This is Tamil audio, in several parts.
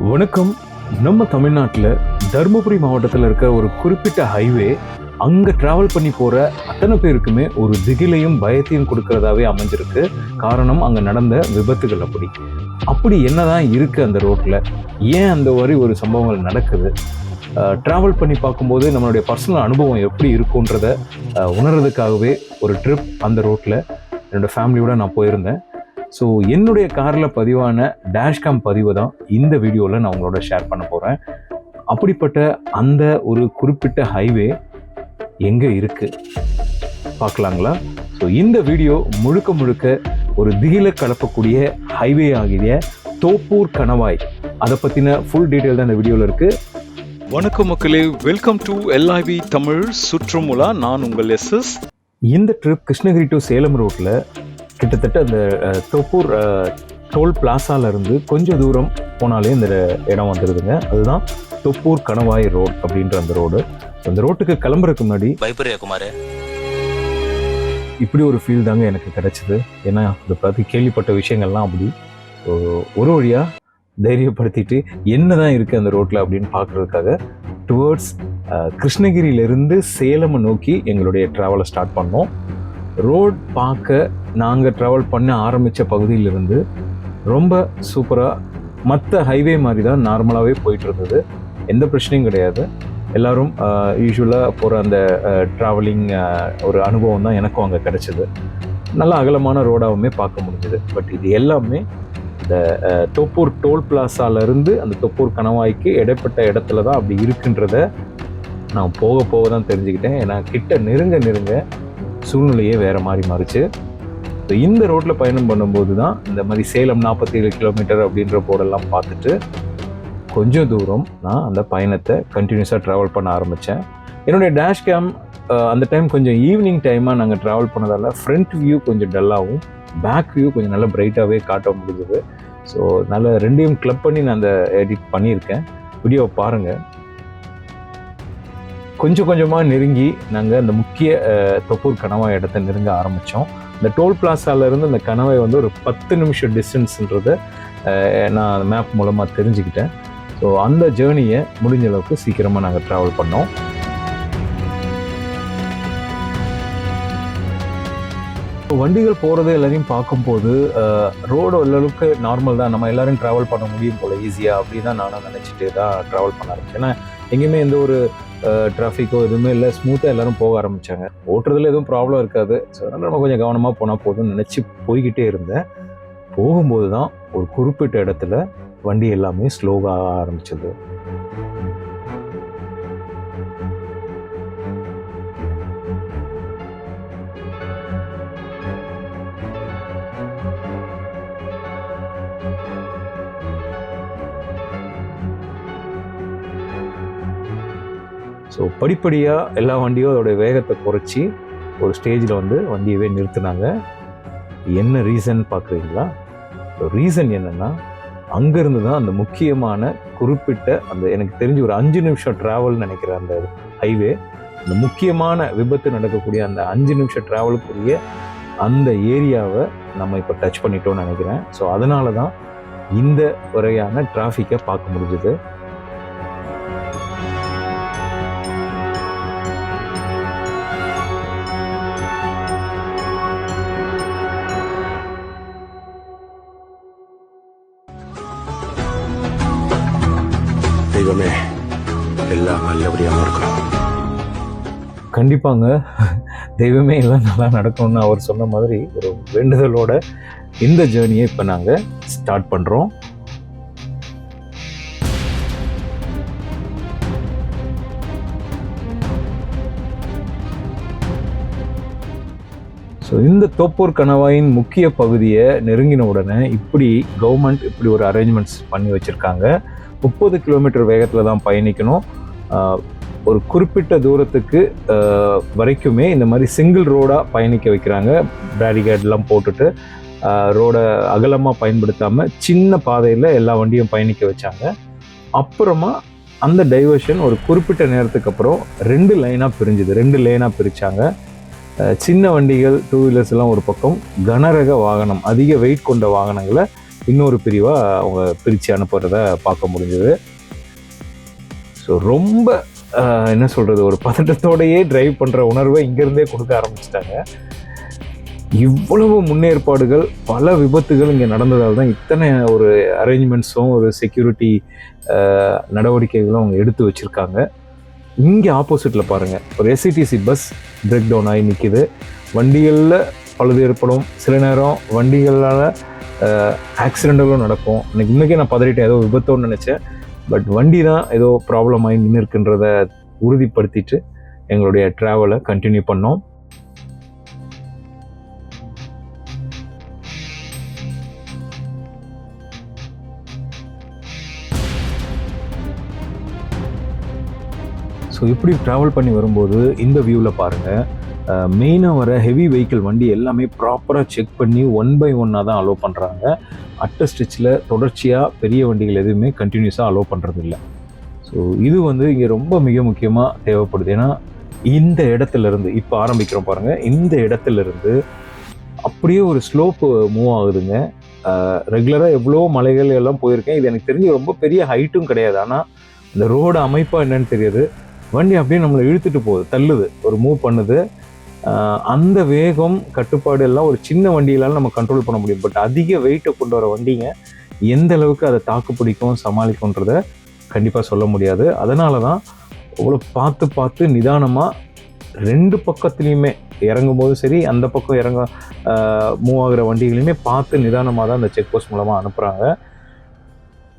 வணக்கம். நம்ம தமிழ்நாட்டில் தருமபுரி மாவட்டத்தில் இருக்க ஒரு குறிப்பிட்ட ஹைவே அங்கே டிராவல் பண்ணி போகிற அத்தனை பேருக்குமே ஒரு திகிலையும் பயத்தையும் கொடுக்கறதாவே அமைஞ்சிருக்கு. காரணம் அங்கே நடந்த விபத்துகள் அப்படி. அப்படி என்னதான் இருக்குது அந்த ரோட்டில் ஏன் அந்த மாதிரி ஒரு சம்பவங்கள் நடக்குது? ட்ராவல் பண்ணி பார்க்கும்போது நம்மளுடைய பர்சனல் அனுபவம் எப்படி இருக்குன்றத உணர்றதுக்காகவே ஒரு ட்ரிப் அந்த ரோட்டில் என்னோடய ஃபேமிலியோடு நான் போயிருந்தேன். ஸோ என்னுடைய காரில் பதிவான டேஷ்காம் பதிவை தான் இந்த வீடியோவில் நான் உங்களோட ஷேர் பண்ண போகிறேன் அப்படிப்பட்ட அந்த ஒரு குறிப்பிட்ட ஹைவே எங்கே இருக்குது பார்க்கலாங்களா? ஸோ இந்த வீடியோ முழுக்க முழுக்க ஒரு திகில கலப்பக்கூடிய ஹைவே ஆகிய தோப்பூர் கணவாய் அதை பற்றின ஃபுல் டீட்டெயில் தான் இந்த வீடியோவில் இருக்குது வணக்கம் மக்களே வெல்கம் டு எல்ஐவி தமிழ் சுற்றுமுலா. நான் உங்கள் எஸ்எஸ் இந்த ட்ரிப் கிருஷ்ணகிரி டு சேலம் ரோட்டில் கிட்டத்தட்ட அந்த தோப்பூர் டோல் பிளாசால இருந்து கொஞ்சம் தூரம் போனாலே இந்த இடம் வந்துடுதுங்க அதுதான் தொப்பூர் கணவாய் ரோட் அப்படின்ற அந்த ரோடு. அந்த ரோட்டுக்கு கிளம்புறதுக்கு முன்னாடி பயப்படுறியா குமார்? இப்படி ஒரு ஃபீல் தாங்க எனக்கு கிடைச்சிது. ஏன்னா இதை பற்றி கேள்விப்பட்ட விஷயங்கள்லாம் அப்படி ஒரு வழியாக தைரியப்படுத்திட்டு என்ன தான் இருக்குது அந்த ரோட்டில் அப்படின்னு பார்க்குறதுக்காக டுவர்ட்ஸ் கிருஷ்ணகிரியிலேருந்து சேலமை நோக்கி எங்களுடைய ட்ராவலை ஸ்டார்ட் பண்ணோம். ரோட் பார்க்க நாங்கள் ட்ராவல் பண்ண ஆரம்பித்த பகுதியிலிருந்து ரொம்ப சூப்பராக மற்ற ஹைவே மாதிரி தான் நார்மலாகவே போயிட்டு இருந்தது எந்த பிரச்சனையும் கிடையாது. எல்லோரும் யூஸ்வலாக போகிற அந்த ட்ராவலிங் ஒரு அனுபவம் தான் எனக்கும் அங்கே கிடைச்சிது. நல்ல அகலமான ரோடாகவுமே பார்க்க முடிஞ்சுது. பட் இது எல்லாமே இந்த தொப்பூர் டோல் பிளாசாலேருந்து அந்த தொப்பூர் கணவாய்க்கு இடைப்பட்ட இடத்துல தான் அப்படி இருக்குன்றத நான் போக போக தான் தெரிஞ்சுக்கிட்டேன். ஏன்னா கிட்ட நெருங்க நெருங்க சூழ்நிலையே வேறு மாதிரி மாறிச்சு. ஸோ இந்த ரோட்டில் பயணம் பண்ணும்போது தான் இந்த மாதிரி சேலம் நாற்பத்தேழு கிலோமீட்டர் அப்படின்ற போர்டெல்லாம் பார்த்துட்டு கொஞ்சம் தூரம் நான் அந்த பயணத்தை கண்டினியூஸாக ட்ராவல் பண்ண ஆரம்பித்தேன் என்னுடைய டேஷ் கேம் அந்த டைம் கொஞ்சம் ஈவினிங் டைமாக நாங்கள் ட்ராவல் பண்ணதால் ஃப்ரண்ட் வியூ கொஞ்சம் டல்லாகவும் பேக் வியூ கொஞ்சம் நல்லா பிரைட்டாகவே காட்ட முடிஞ்சது. ஸோ நல்ல ரெண்டையும் கிளப் பண்ணி நான் அந்த எடிட் பண்ணியிருக்கேன். வீடியோவை பாருங்கள் கொஞ்சம் கொஞ்சமாக நெருங்கி நாங்கள் அந்த முக்கிய தொப்பூர் கணவாய் இடத்த நெருங்க ஆரம்பித்தோம் இந்த டோல் பிளாசால இருந்து அந்த கணவாய் வந்து ஒரு பத்து நிமிஷம் டிஸ்டன்ஸுன்றதை நான் மேப் மூலமாக தெரிஞ்சுக்கிட்டேன். ஸோ அந்த ஜேர்னியை முடிஞ்ச அளவுக்கு சீக்கிரமாக நாங்கள் ட்ராவல் பண்ணோம். இப்போ வண்டிகள் போகிறது எல்லாரையும் பார்க்கும்போது ரோடு ஓரளவுக்கு நார்மல் தான். நம்ம எல்லாரும் ட்ராவல் பண்ண முடியும் போல் ஈஸியாக அப்படி தான் நானும் நினச்சிட்டு தான் ட்ராவல் பண்ண ஆரம்பிச்சேன். ஏன்னா எங்கேயுமே எந்த ஒரு டிராஃபிக்கோ எதுவுமே இல்லை. ஸ்மூத்தாக எல்லாரும் போக ஆரம்பித்தாங்க ஓட்டுறதுல எதுவும் ப்ராப்ளம் இருக்காது. ஸோ அதனால் நம்ம கொஞ்சம் கவனமாக போனால் போதும்னு நினச்சி போய்கிட்டே இருந்தேன். போகும்போது தான் ஒரு குறிப்பிட்ட இடத்துல வண்டி எல்லாமே ஸ்லோவாக ஆரம்பிச்சது. ஸோ படிப்படியாக எல்லா வண்டியும் அதோடைய வேகத்தை குறைச்சி ஒரு ஸ்டேஜில் வந்து வண்டியவே நிறுத்தினாங்க. என்ன ரீசன் பார்க்குறீங்களா? ரீசன் என்னென்னா அங்கேருந்து தான் அந்த முக்கியமான குறிப்பிட்ட அந்த எனக்கு தெரிஞ்சு ஒரு அஞ்சு நிமிஷம் ட்ராவல்னு நினைக்கிற அந்த ஹைவே அந்த முக்கியமான விபத்து நடக்கக்கூடிய அந்த அஞ்சு நிமிஷம் ட்ராவலுக்குரிய அந்த ஏரியாவை நம்ம இப்போ டச் பண்ணிட்டோம்னு நினைக்கிறேன். ஸோ அதனால தான் இந்த வரையான டிராஃபிக்கை பார்க்க முடிஞ்சுது. தெய்வமே எல்லாம் நல்லபடியாக இருக்கணும் கண்டிப்பாங்க. தெய்வமே எல்லாம் நல்லா நடக்கும்னு அவர் சொன்ன மாதிரி ஒரு வேண்டுதலோட இந்த ஜேர்னியை இப்போ நாங்கள் ஸ்டார்ட் பண்ணுறோம் ஸோ இந்த தோப்பூர் கணவாயின் முக்கிய பகுதியை நெருங்கின உடனே இப்படி கவர்மெண்ட் இப்படி ஒரு அரேஞ்ச்மெண்ட்ஸ் பண்ணி வச்சுருக்காங்க. முப்பது கிலோமீட்டர் வேகத்தில் தான் பயணிக்கணும். ஒரு குறிப்பிட்ட தூரத்துக்கு வரைக்குமே இந்த மாதிரி சிங்கிள் ரோடாக பயணிக்க வைக்கிறாங்க. பேரிகேட்லாம் போட்டுட்டு ரோடை அகலமாக பயன்படுத்தாமல் சின்ன பாதையில் எல்லா வண்டியும் பயணிக்க வச்சாங்க. அப்புறமா அந்த டைவர்ஷன் ஒரு குறிப்பிட்ட நேரத்துக்கு அப்புறம் ரெண்டு லைனாக பிரிஞ்சுது. ரெண்டு லைனாக பிரித்தாங்க சின்ன வண்டிகள் டூ வீலர்ஸ் எல்லாம் ஒரு பக்கம் கனரக வாகனம் அதிக வெயிட் கொண்ட வாகனங்களை இன்னொரு பிரிவாக அவங்க பிரித்து அனுப்புறத பார்க்க முடிஞ்சது. ஸோ ரொம்ப என்ன சொல்கிறது ஒரு பதட்டத்தோடையே டிரைவ் பண்ணுற உணர்வை இங்கேருந்தே கொடுக்க ஆரம்பிச்சிட்டாங்க. இவ்வளவு முன்னேற்பாடுகள் பல விபத்துகள் இங்கே நடந்ததால் தான் இத்தனை ஒரு அரேஞ்ச்மெண்ட்ஸும் ஒரு செக்யூரிட்டி நடவடிக்கைகளும் அவங்க எடுத்து வச்சுருக்காங்க. இங்கே ஆப்போசிட்டில் பாருங்கள் ஒரு எஸ்சிடிசி பஸ் பிரேக் டவுன் ஆகி நிற்கிது வண்டிகளில் பழுது ஏற்படும். சில நேரம் வண்டிகளால் ஆக்சிடென்ட்களும் நடக்கும். எனக்கு இன்னைக்கே நான் பதறிட்டேன். ஏதோ விபத்தோன்னு நினச்சேன். பட் வண்டி தான் ஏதோ ப்ராப்ளம் ஆகி நின்று இருக்குன்றத உறுதிப்படுத்திட்டு எங்களுடைய ட்ராவலை கண்டினியூ பண்ணோம். ஸோ இப்படி ட்ராவல் பண்ணி வரும்போது இந்த வியூவில் பாருங்கள் மெயினாக வர ஹெவி வெஹிக்கிள் வண்டி எல்லாமே ப்ராப்பராக செக் பண்ணி ஒன் பை ஒன்னாக தான் அலோவ் பண்ணுறாங்க அட்ட ஸ்டிச்சில் தொடர்ச்சியாக பெரிய வண்டிகள் எதுவுமே கண்டினியூஸாக அலோவ் பண்ணுறது இல்லை ஸோ இது வந்து இங்கே ரொம்ப மிக முக்கியமாக தேவைப்படுது. ஏன்னா இந்த இடத்துல இருந்து இப்போ ஆரம்பிக்கிறோம் பாருங்கள் இந்த இடத்துல இருந்து அப்படியே ஒரு ஸ்லோப்பு மூவ் ஆகுதுங்க. ரெகுலராக எவ்வளோ மலைகள் எல்லாம் போயிருக்கேன். இது எனக்கு தெரிஞ்சு ரொம்ப பெரிய ஹைட்டும் கிடையாது. ஆனால் இந்த ரோடு அமைப்பாக என்னன்னு தெரியாது. வண்டி அப்படியே நம்மளை இழுத்துட்டு போகுது தள்ளுது. ஒரு மூவ் பண்ணுது. அந்த வேகம் கட்டுப்பாடு எல்லாம் ஒரு சின்ன வண்டியிலால நம்ம கண்ட்ரோல் பண்ண முடியும். பட் அதிக வெயிட்டை கொண்டு வர வண்டிங்க எந்த அளவுக்கு அதை தாக்கு பிடிக்கும் சமாளிக்கும்ன்றத கண்டிப்பாக சொல்ல முடியாது. அதனால தான் அவ்வளோ பார்த்து பார்த்து நிதானமாக ரெண்டு பக்கத்துலேயுமே இறங்கும் போதும் சரி அந்த பக்கம் இறங்க மூவ் ஆகிற வண்டிகளையுமே பார்த்து நிதானமாக தான் அந்த செக் போஸ்ட் மூலமாக அனுப்புகிறாங்க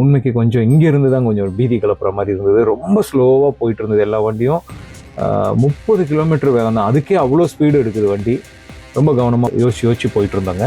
உண்மைக்கு கொஞ்சம் இங்கே இருந்து தான் கொஞ்சம் ஒரு பீதி கிளப்புற மாதிரி இருந்தது. ரொம்ப ஸ்லோவாக போயிட்டு இருந்தது எல்லா வண்டியும். முப்பது கிலோமீட்டர் வேகம் தான் அதுக்கே அவ்வளோ ஸ்பீடு எடுக்குது வண்டி. ரொம்ப கவனமாக யோசிச்சு யோசிச்சு போயிட்டு இருந்தாங்க.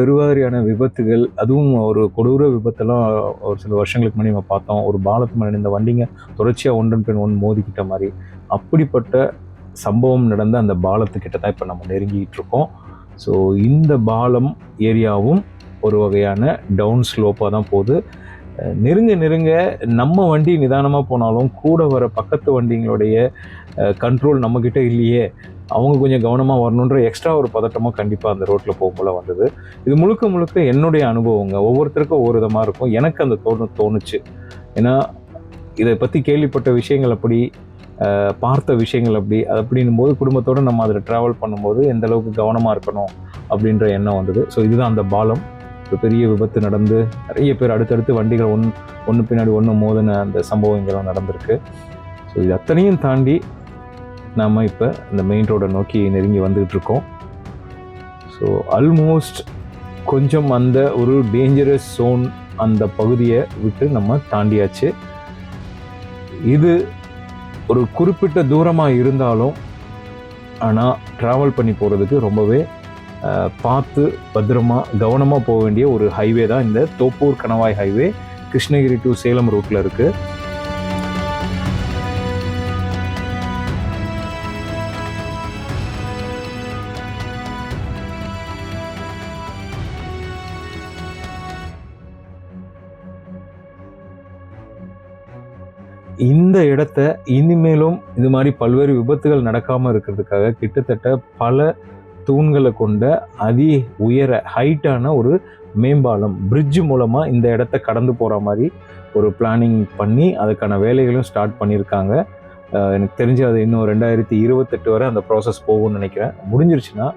பெருவாரியான விபத்துகள் அதுவும் ஒரு கொடூர விபத்தெல்லாம் ஒரு சில வருஷங்களுக்கு முன்னாடி நம்ம பார்த்தோம். ஒரு பாலத்து மேலே இந்த வண்டிங்க தொடர்ச்சியாக ஒன்றன் பெண் ஒன்று மோதிக்கிட்ட மாதிரி. அப்படிப்பட்ட சம்பவம் நடந்த அந்த பாலத்துக்கிட்ட தான் இப்போ நம்ம நெருங்கிட்டு இருக்கோம். ஸோ இந்த பாலம் ஏரியாவும் ஒரு வகையான டவுன் ஸ்லோப்பாக தான் போகுது. நெருங்க நெருங்க நம்ம வண்டி நிதானமாக போனாலும் கூட வர பக்கத்து வண்டிங்களுடைய கண்ட்ரோல் நம்மக்கிட்ட இல்லையே. அவங்க கொஞ்சம் கவனமாக வரணுன்ற எக்ஸ்ட்ரா ஒரு பதட்டமும் கண்டிப்பாக அந்த ரோட்டில் போகும்போல வந்தது. இது முழுக்க முழுக்க என்னுடைய அனுபவங்க. ஒவ்வொருத்தருக்கும் ஒவ்வொரு விதமாக இருக்கும். எனக்கு அந்த தோணு தோணுச்சு. ஏன்னா இதை பற்றி கேள்விப்பட்ட விஷயங்கள் அப்படி பார்த்த விஷயங்கள் அப்படி அது அப்படின்னும் போது குடும்பத்தோடு நம்ம அதில் ட்ராவல் பண்ணும்போது எந்த அளவுக்கு கவனமாக இருக்கணும் அப்படின்ற எண்ணம் வந்தது. ஸோ இதுதான் அந்த பாலம். ஒரு பெரிய விபத்து நடந்து நிறைய பேர் அடுத்தடுத்து வண்டிகள் ஒன் ஒன்று பின்னாடி ஒன்று மோதின அந்த சம்பவங்கள்லாம் நடந்திருக்கு. ஸோ இது அத்தனையும் தாண்டி நாம் இப்போ இந்த மெயின் ரோடை நோக்கி நெருங்கி வந்துகிட்ருக்கோம் ஸோ ஆல்மோஸ்ட் கொஞ்சம் அந்த ஒரு டேஞ்சரஸ் ஜோன் அந்த பகுதியை விட்டு நம்ம தாண்டியாச்சு. இது ஒரு குறிப்பிட்ட தூரமாக இருந்தாலும் ஆனால் ட்ராவல் பண்ணி போகிறதுக்கு ரொம்பவே பார்த்து பத்திரமா கவனமாக போக வேண்டிய ஒரு ஹைவே தான் இந்த தோப்பூர் கணவாய் ஹைவே கிருஷ்ணகிரி டு சேலம் ரூட்டில் இருக்குது இந்த இடத்த இனிமேலும் இது மாதிரி பல்வேறு விபத்துகள் நடக்காமல் இருக்கிறதுக்காக கிட்டத்தட்ட பல தூண்களை கொண்ட அதி உயர ஹைட்டான ஒரு மேம்பாலம் பிரிட்ஜ் மூலமாக இந்த இடத்த கடந்து போகிற மாதிரி ஒரு பிளானிங் பண்ணி அதுக்கான வேலைகளும் ஸ்டார்ட் பண்ணியிருக்காங்க. எனக்கு தெரிஞ்சு அது இன்னும் ரெண்டாயிரத்தி இருபத்தெட்டு வரை அந்த ப்ராசஸ் போகும்னு நினைக்கிறேன். முடிஞ்சிருச்சுன்னா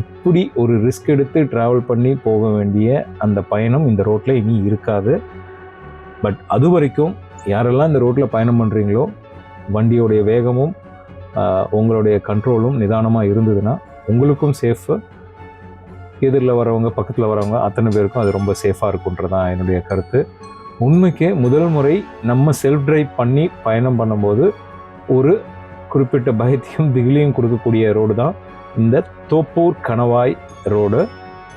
இப்படி ஒரு ரிஸ்க் எடுத்து ட்ராவல் பண்ணி போக வேண்டிய அந்த பயணம் இந்த ரோட்டில் இனி இருக்காது. பட் அது வரைக்கும் யாரெல்லாம் இந்த ரோட்டில் பயணம் பண்ணுறீங்களோ வண்டியோடைய வேகமும் உங்களுடைய கண்ட்ரோலும் நிதானமாக இருந்ததுன்னா உங்களுக்கும் சேஃபு எதிரில் வரவங்க பக்கத்தில் வரவங்க அத்தனை பேருக்கும் அது ரொம்ப சேஃபாக இருக்குன்றதான் என்னுடைய கருத்து. உண்மைக்கே முதல் முறை நம்ம செல்ஃப் ட்ரைவ் பண்ணி பயணம் பண்ணும்போது ஒரு குறிப்பிட்ட பயத்தையும் திகிலையும் கொடுக்கக்கூடிய ரோடு தான் இந்த தோப்பூர் கணவாய் ரோடு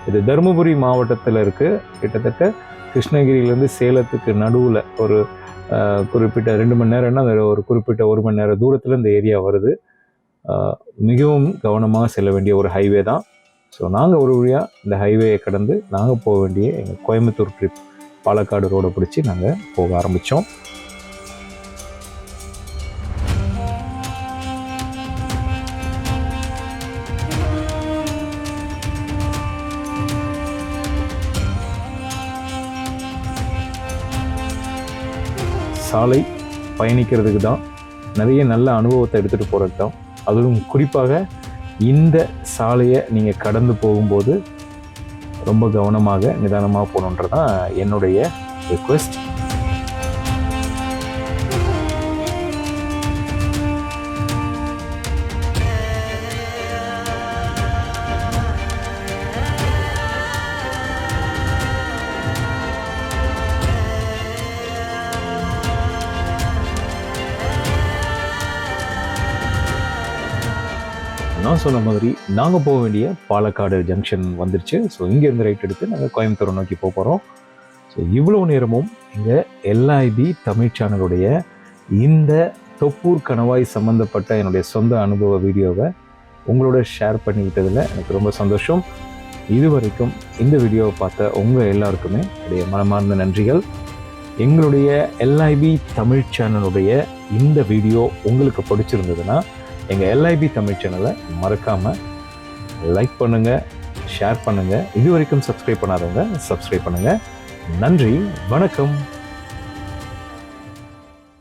இது தருமபுரி மாவட்டத்தில் இருக்குது கிட்டத்தட்ட கிருஷ்ணகிரியிலேருந்து சேலத்துக்கு நடுவில் ஒரு குறிப்பிட்ட ரெண்டு மணி நேரம்னா அந்த ஒரு குறிப்பிட்ட ஒரு மணி நேரம் தூரத்தில் இந்த ஏரியா வருது. மிகவும் கவனமாக செல்ல வேண்டிய ஒரு ஹைவே தான். ஸோ நாங்கள் ஒரு வழியாக இந்த ஹைவேயை கடந்து நாங்கள் போக வேண்டிய எங்கள் கோயம்புத்தூர் ட்ரிப் பாலக்காடு ரோடை பிடிச்சி நாங்கள் போக ஆரம்பித்தோம் சாலை பயணிக்கிறதுக்கு தான் நிறைய நல்ல அனுபவத்தை எடுத்துகிட்டு போகிறது தான். அதுவும் குறிப்பாக இந்த சாலையை நீங்கள் கடந்து போகும்போது ரொம்ப கவனமாக நிதானமாக போகணுன்றது தான் என்னுடைய ரிக்வெஸ்ட் நான் சொன்ன மாதிரி நாங்கள் போக வேண்டிய பாலக்காடு ஜங்ஷன் வந்துருச்சு. ஸோ இங்கேருந்து ரைட் எடுத்து நாங்கள் கோயம்புத்தூரை நோக்கி போக போகிறோம் ஸோ இவ்வளோ நேரமும் எங்கள் எல்ஐபி தமிழ் சேனலுடைய இந்த தொப்பூர் கணவாய் சம்மந்தப்பட்ட என்னுடைய சொந்த அனுபவ வீடியோவை உங்களோட ஷேர் பண்ணி விட்டதில் எனக்கு ரொம்ப சந்தோஷம். இதுவரைக்கும் இந்த வீடியோவை பார்த்த உங்கள் எல்லாருக்குமே என்னுடைய மனமார்ந்த நன்றிகள். எங்களுடைய எல்ஐபி தமிழ் சேனலுடைய இந்த வீடியோ உங்களுக்கு பிடிச்சிருந்ததுன்னா எங்கள் எல்ஐபி தமிழ் சேனலை மறக்காமல் லைக் பண்ணுங்கள் ஷேர் பண்ணுங்கள் இது வரைக்கும் சப்ஸ்கிரைப் பண்ணாதவங்க சப்ஸ்கிரைப் பண்ணுங்கள் நன்றி வணக்கம்.